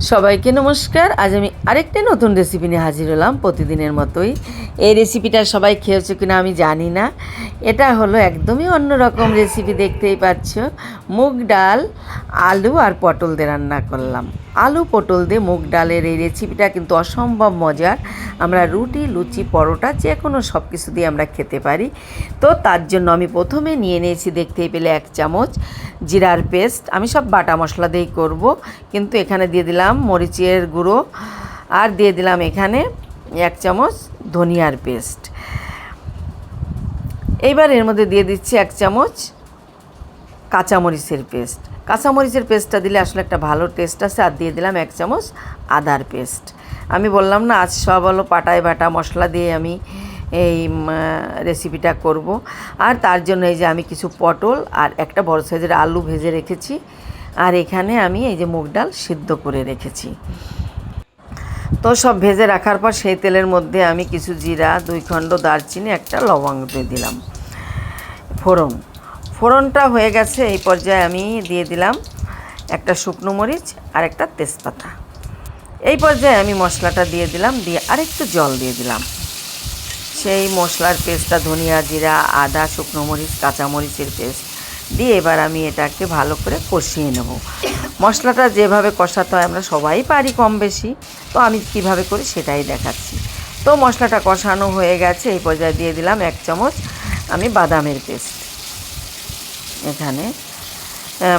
সবাইকে নমস্কার। আজ আমি আরেকটা নতুন রেসিপি নিয়ে হাজির হলাম প্রতিদিনের মতোই। এই রেসিপিটা সবাই খেয়েছো কিনা আমি জানি না। এটা হলো একদমই অন্যরকম রেসিপি দেখতেই পাচ্ছ। মুগ ডাল, আলু আর পটল দিয়ে রান্না করলাম। আলু, পটল দিয়ে মুগ ডালের এই রেসিপিটা কিন্তু অসম্ভব মজার। আমরা রুটি, লুচি, পরোটা যে কোনো সব কিছু দিয়ে আমরা খেতে পারি। তো তার জন্য আমি প্রথমে নিয়ে নিয়েছি, দেখতেই পেলে এক চামচ জিরার পেস্ট। আমি সব বাটা মশলা দিয়েই করব। কিন্তু এখানে দিয়ে দিলাম মরিচের গুঁড়ো। আর দিয়ে দিলাম এখানে এক চামচ ধনিয়ার পেস্ট। এইবার এর মধ্যে দিয়ে দিচ্ছি এক চামচ কাঁচামরিচের পেস্ট। কাঁচামরিচের পেস্টটা দিলে আসলে একটা ভালো টেস্ট আছে। আর দিয়ে দিলাম এক চামচ আদার পেস্ট। আমি বললাম না, আজ সব হলো পাটায় বাটা মশলা দিয়ে আমি এই রেসিপিটা করব। আর তার জন্য এই যে আমি কিছু পটল আর একটা বড় সাইজের আলু ভেজে রেখেছি। আর এখানে আমি এই যে মুগ ডাল সিদ্ধ করে রেখেছি। তো সব ভেজে রাখার পর সেই তেলের মধ্যে আমি কিছু জিরা, দুই খণ্ড দারচিনি, একটা লবঙ্গ দিয়ে দিলাম। ফোড়ন। ফোড়নটা হয়ে গেছে, এই পর্যায়ে আমি দিয়ে দিলাম একটা শুকনো মরিচ আর একটা তেজপাতা। এই পর্যায়ে আমি মশলাটা দিয়ে দিলাম, দিয়ে আরেকটু জল দিয়ে দিলাম। সেই মশলার পেস্টটা ধনিয়া জিরা, আদা, শুকনো মরিচ কাঁচামরিচের পেস্ট দিয়ে এবার আমি এটাকে ভালো করে কষিয়ে নেব। মশলাটা যেভাবে কষাতে হয় আমরা সবাই পারি কম বেশি, তো আমি কীভাবে করি সেটাই দেখাচ্ছি। তো মশলাটা কষানো হয়ে গেছে, এই পর্যায়ে দিয়ে দিলাম এক চামচ আমি বাদামের পেস্ট। এখানে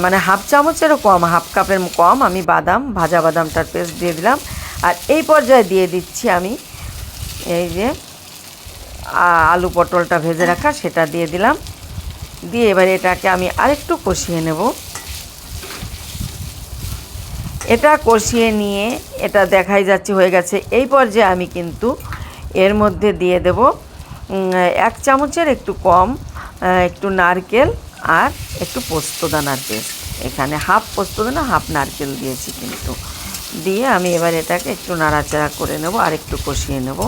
মানে হাফ চামচেরও কম, হাফ কাপের কম আমি বাদাম, ভাজা বাদামটার পেস্ট দিয়ে দিলাম। আর এই পর্যায়ে দিয়ে দিচ্ছি আমি এই যে আলু পটলটা ভেজে রাখা, সেটা দিয়ে দিলাম। দিয়ে এবার এটাকে আমি আরেকটু কষিয়ে নেব। এটা কষিয়ে নিয়ে এটা দেখাই যাচ্ছে, হয়ে গেছে। এই পর্যায়ে আমি কিন্তু এর মধ্যে দিয়ে দেব এক চামচের একটু কম একটু নারকেল আর একটু পোস্তদানার পেস্ট। এখানে হাফ পোস্তদানা, হাফ নারকেল দিয়েছি কিন্তু। দিয়ে আমি এবার এটাকে একটু নাড়াচাড়া করে নেব আর একটু কষিয়ে নেব।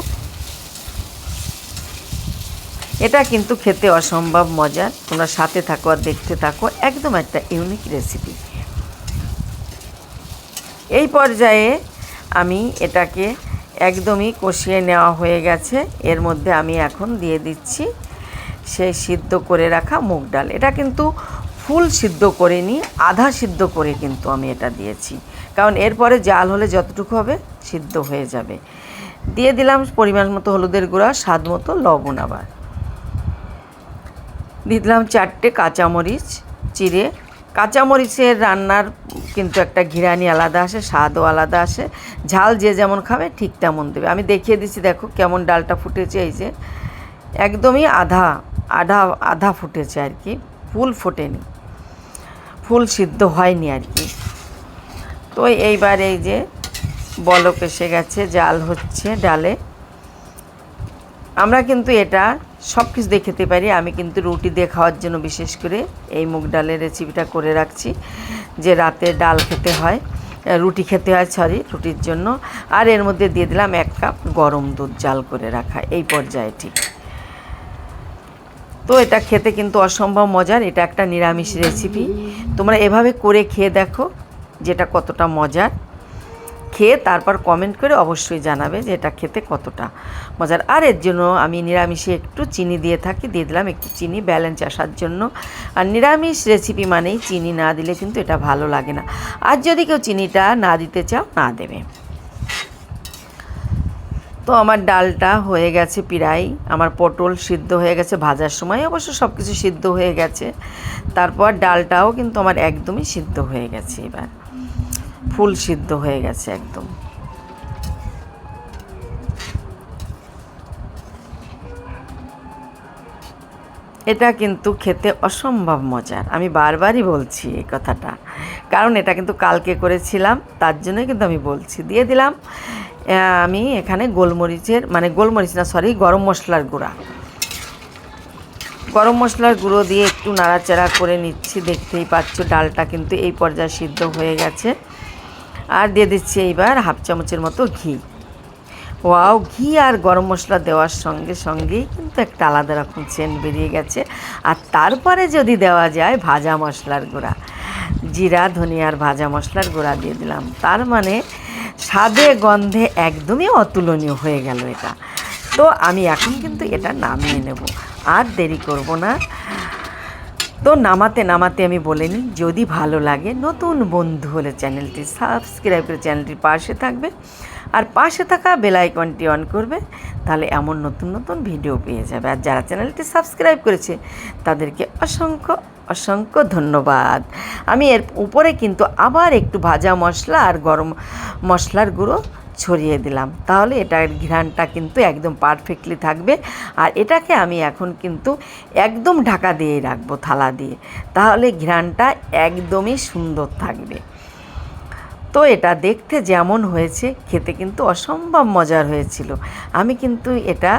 এটা কিন্তু খেতে অসম্ভব মজার। তোমরা সাথে থাকো আর দেখতে থাকো। একদম একটা ইউনিক রেসিপি এই পর্যায়ে আমি এটাকে একদমই কষিয়ে নেওয়া হয়ে গেছে। এর মধ্যে আমি এখন দিয়ে দিচ্ছি সেই সিদ্ধ করে রাখা মুগ ডাল। এটা কিন্তু ফুল সিদ্ধ করে করিনি, আধা সিদ্ধ করে কিন্তু আমি এটা দিয়েছি। কারণ এরপরে জাল হলে যতটুকু হবে সিদ্ধ হয়ে যাবে। দিয়ে দিলাম পরিমাণ মতো হলুদের গুঁড়া, স্বাদ মতো লবণ আবার। দিয়ে দিলাম চারটে কাঁচামরিচ, চিড়ে। কাঁচামরিচের রান্নার কিন্তু একটা ঘিরানি আলাদা আসে, স্বাদও আলাদা আসে। ঝাল যে যেমন খাবে ঠিক তেমন দেবে। আমি দেখিয়ে দিচ্ছি, দেখো কেমন ডালটা ফুটেছে এই যে। একদমই আধা আধা আধা ফুটেছে আর কি। ফুল ফোটেনি। ফুল সিদ্ধ হয়নি আর কি। তো এইবার এই যে বলক এসে গেছে, জাল হচ্ছে ডালে। আমরা কিন্তু এটা সব কিছু দিয়ে খেতে পারি। আমি কিন্তু রুটি দিয়ে খাওয়ার জন্য বিশেষ করে এই মুগ ডালের রেসিপিটা করে রাখছি, যে রাতে ডাল খেতে হয় রুটি খেতে হয় সরি রুটির জন্য। আর এর মধ্যে দিয়ে দিলাম এক কাপ গরম দুধ জাল করে রাখা, এই পর্যায়ে ঠিক। তো এটা খেতে কিন্তু অসম্ভব মজার, এটা একটা নিরামিষ রেসিপি তোমরা এভাবে করে খেয়ে দেখো যেটা কতটা মজার। খেয়ে তারপর কমেন্ট করে অবশ্যই জানাবে যে এটা খেতে কতটা মজার। আর এর জন্য আমি নিরামিষে একটু চিনি দিয়ে থাকি, দিয়ে দিলাম একটু চিনি ব্যালেন্স আসার জন্য। আর নিরামিষ রেসিপি মানেই চিনি না দিলে কিন্তু এটা ভালো লাগে না। আর যদি কেউ চিনিটা না দিতে চাও, না দেবে। তো আমার ডালটা হয়ে গেছে প্রায়, আমার পটল সিদ্ধ হয়ে গেছে ভাজার সময়, অবশ্য সব কিছু সিদ্ধ হয়ে গেছে। তারপর ডালটাও কিন্তু আমার একদমই সিদ্ধ হয়ে গেছে এবার। ফুল সিদ্ধ হয়ে গেছে একদম। এটা কিন্তু খেতে অসম্ভব মজার। আমি বারবারই বলছি এই কথাটা। কারণ এটা কিন্তু কালকে করেছিলাম, তার জন্যই কিন্তু আমি বলছি। দিয়ে দিলাম আমি এখানে গোলমরিচের মানে গোলমরিচ না সরি গরম মশলার গুঁড়া। গরম মশলার গুঁড়ো দিয়ে একটু নাড়াচাড়া করে নিচ্ছি, দেখতেই পাচ্ছ ডালটা কিন্তু এই পর্যায়ে সিদ্ধ হয়ে গেছে। আর দিয়ে দিচ্ছি এইবার হাফ চামচের মতো ঘি। ওয়াও, ঘি আর গরম মশলা দেওয়ার সঙ্গে সঙ্গেই কিন্তু একটা আলাদা রকম চেন বেরিয়ে গেছে। আর তারপরে যদি দেওয়া যায় ভাজা মশলার গুঁড়া। জিরা ধনিয়ার ভাজা মশলার গুঁড়া দিয়ে দিলাম। তার মানে স্বাদে, গন্ধে একদমই অতুলনীয় হয়ে গেল এটা। তো আমি এখন কিন্তু এটা নামিয়ে নেব। আর দেরি করব না। তো নামাতে নামাতে আমি বলে নিই, যদি ভালো লাগে নতুন বন্ধু হলে চ্যানেলটি সাবস্ক্রাইব করে চ্যানেলটির পাশে থাকবে। আর পাশে থাকা বেল আইকনটি অন করবে, তাহলে এমন নতুন নতুন ভিডিও পেয়ে যাবে। আর যারা চ্যানেলটি সাবস্ক্রাইব করেছে, তাদেরকে অসংখ্য অসংখ্য ধন্যবাদ। আমি এর উপরে কিন্তু আবার একটু ভাজা মশলা আর গরম মশলার গুঁড়ো ছড়িয়ে দিলাম। তাহলে এটার ঘ্রাণটা কিন্তু একদম পারফেক্টলি থাকবে। আর এটাকে আমি এখন কিন্তু একদম ঢাকা দিয়েই রাখব থালা দিয়ে। তাহলে ঘ্রাণটা একদমই সুন্দর থাকবে। তো এটা দেখতে যেমন হয়েছে, খেতে কিন্তু অসম্ভব মজার হয়েছিল। আমি কিন্তু এটা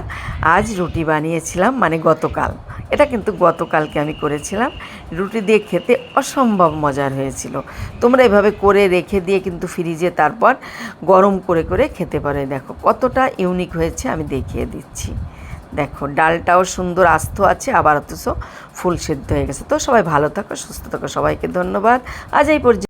আজ রুটি বানিয়েছিলাম মানে গতকাল। এটা কিন্তু গতকালকে আমি করেছিলাম। রুটি দিয়ে খেতে অসম্ভব মজার হয়েছিল। তোমরা এভাবে করে রেখে দিয়ে কিন্তু ফ্রিজে তারপর গরম করে করে খেতে পারে। দেখো, কতটা ইউনিক হয়েছে, আমি দেখিয়ে দিচ্ছি। দেখো, ডালটাও সুন্দর আস্ত আছে, আবার অথচ ফুল সেদ্ধ হয়ে গেছে। তো সবাই ভালো থাকো, সুস্থ থাকো, সবাইকে ধন্যবাদ। আজ এই পর্যন্ত